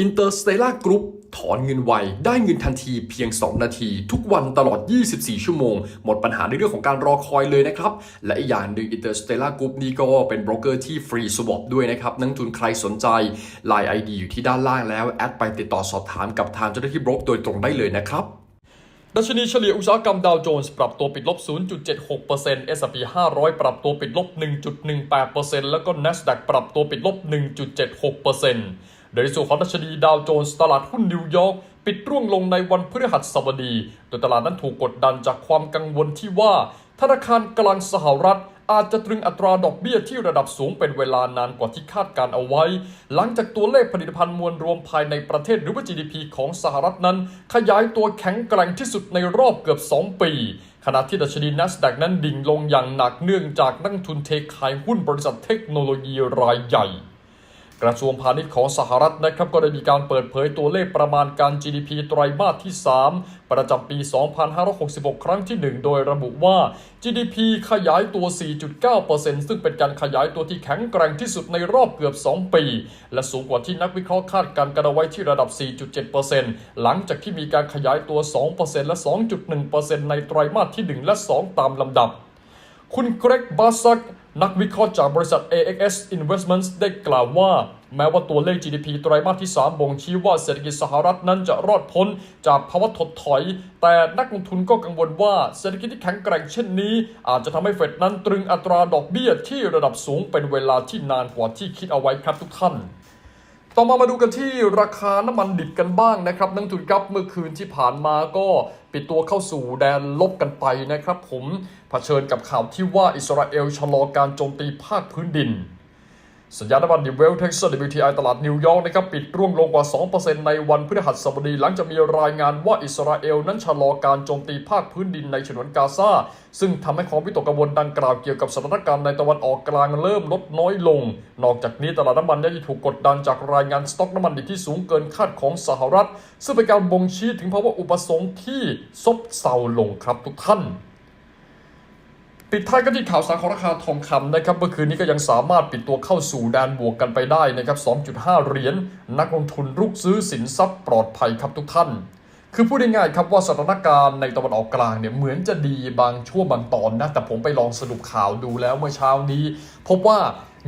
Interstellar Group ถอนเงินไว ได้เงินทันทีเพียง 2 นาที ทุกวันตลอด 24 ชั่วโมง หมดปัญหาในเรื่องของการรอคอยเลยนะครับ และอีกอย่างหนึ่ง Interstellar Group นี่ก็เป็นบรกเกอร์ที่ฟรีสวอปด้วยนะครับ นักทุนใครสนใจ Line ID อยู่ที่ด้านล่างแล้ว แอดไปติดต่อสอบถามกับทางเจ้าหน้าที่บรกโดยตรงได้เลยนะครับดัชนีเฉลี่ยอุตสาหกรรมดาวโจนส์ปรับตัวปิดลบ 0.76% S&P 500 ปรับตัวปิดลบ 1.18%แล้วก็ NASDAQ ปรับตัวปิดลบ 1.76% โดยส่วนของดัชนีดาวโจนส์ตลาดหุ้นนิวยอร์กปิดร่วงลงในวันพฤหัสบดี โดยตลาดนั้นถูกกดดันจากความกังวลที่ว่า ธนาคารกลางสหรัฐอาจจะตรึงอัตราดอกเบี้ยที่ระดับสูงเป็นเวลานานกว่าที่คาดการเอาไว้ หลังจากตัวเลขผลิตภัณฑ์มวลรวมภายในประเทศหรือว่า GDP ของสหรัฐนั้น ขยายตัวแข็งแกร่งที่สุดในรอบเกือบ 2 ปี ขณะที่ดัชนี NASDAQ นั้นดิ่งลงอย่างหนักเนื่องจากนักทุนเทขายหุ้นบริษัทเทคโนโลยีรายใหญ่ กระทรวงพาณิชย์ของสหรัฐนะครับก็ได้มีการเปิดเผยตัวเลขประมาณการ GDP ไตรมาสที่ 3 ประจำปี 2566 ครั้งที่ 1 โดยระบุว่า GDP ขยายตัว 4.9%ซึ่งเป็นการขยายตัวที่แข็งแกร่งที่สุดในรอบเกือบ 2 ปี และสูงกว่าที่นักวิเคราะห์คาดการณ์กันเอาไว้ที่ระดับ 4.7%หลังจากที่มีการขยายตัว 2%และ 2.1%ในไตรมาสที่ 1 และ 2 ตามลำดับ คุณเกรกบาซัก นักวิเคราะห์จากบริษัท AXS Investments ได้กล่าวว่า แม้ว่าตัวเลข GDP ไตรมาสที่ 3 บ่งชี้ว่าเศรษฐกิจสหรัฐนั้นจะรอดพ้นจากภาวะถดถอย แต่นักลงทุนก็กังวลว่าเศรษฐกิจที่แข็งแกร่งเช่นนี้ อาจจะทำให้เฟดนั้นตรึงอัตราดอกเบี้ยที่ระดับสูงเป็นเวลาที่นานกว่าที่คิดเอาไว้ครับทุกท่าน ต่อมามาดูกันที่ราคาน้ำมันดิบกันบ้างนะครับนักลงทุนครับเมื่อคืนที่ผ่านมาก็ปิดตัวเข้าสู่แดนลบกันไปนะครับ ผมเผชิญกับข่าวที่ว่าอิสราเอลชะลอการโจมตีภาคพื้นดิน สัญญาณน้ำมันดิบเวลเท็กซัส WTI ตลาดนิวยอร์กนะครับปิดร่วงลงกว่า 2%ในวันพฤหัสบดีหลังจากมีรายงานว่าอิสราเอลนั้นชะลอการโจมตีภาคพื้นดินในฉนวนกาซาซึ่งทำให้ความวิตกกังวลดังกล่าวเกี่ยวกับสถานการณ์ในตะวันออกกลางเริ่มลดน้อยลง นอกจากนี้ตลาดน้ำมันยังถูกกดดันจากรายงานสต็อกน้ำมันดิบที่สูงเกินคาดของสหรัฐ ซึ่งเป็นการบ่งชี้ถึงภาวะอุปสงค์ที่ซบเซาลงครับทุกท่าน ปิดท้ายกันที่ข่าวสารของราคาทองคำนะครับ เมื่อคืนนี้ก็ยังสามารถปิดตัวเข้าสู่แดนบวกกันไปได้นะครับ 2.5 เหรียญนักลงทุนรุกซื้อสินทรัพย์ปลอดภัยครับทุกท่าน คือพูดง่ายๆครับว่าสถานการณ์ในตะวันออกกลางเนี่ยเหมือนจะดีบางช่วงบางตอนนะ แต่ผมไปลองสรุปข่าวดูแล้วเมื่อเช้านี้ พบว่า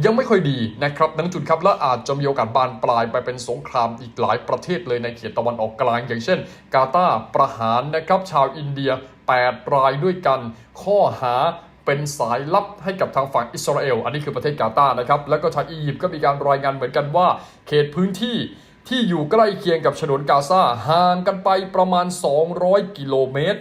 ยังไม่ค่อยดีนะครับนังทุนครับและอาจจะมีโอกาสบานปลายไปเป็นสงครามอีกหลายประเทศเลยในเขตตะวันออกกลาง อย่างเช่น กาตาร์ประหารนะครับชาวอินเดีย 8 รายด้วยกัน ข้อหา เป็นสายลับให้กับทางฝั่งอิสราเอล อันนี้คือประเทศกาตาร์นะครับ แล้วก็ชาอียิปต์ก็มีการรายงานเหมือนกันว่า เขตพื้นที่ที่อยู่ใกล้เคียงกับฉนวนกาซาห่างกันไปประมาณ 200 กิโลเมตร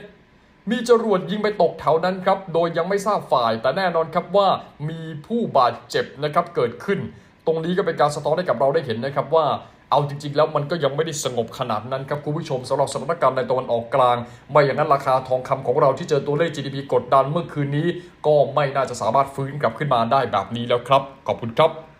มีจรวดยิงไปตกแถวนั้นครับ โดยยังไม่ทราบฝ่าย แต่แน่นอนครับว่ามีผู้บาดเจ็บนะครับเกิดขึ้น ตรงนี้ก็เป็นการสะท้อนให้กับเราได้เห็นนะครับว่าเอาจริงๆ แล้วมันก็ยังไม่ได้สงบขนาดนั้นครับคุณผู้ชมสำหรับสถานการณ์ในตะวันออกกลาง ไม่อย่างนั้นราคาทองคำของเราที่เจอตัวเลข GDP กดดันเมื่อคืนนี้ ก็ไม่น่าจะสามารถฟื้นกลับขึ้นมาได้แบบนี้แล้วครับ ขอบคุณครับ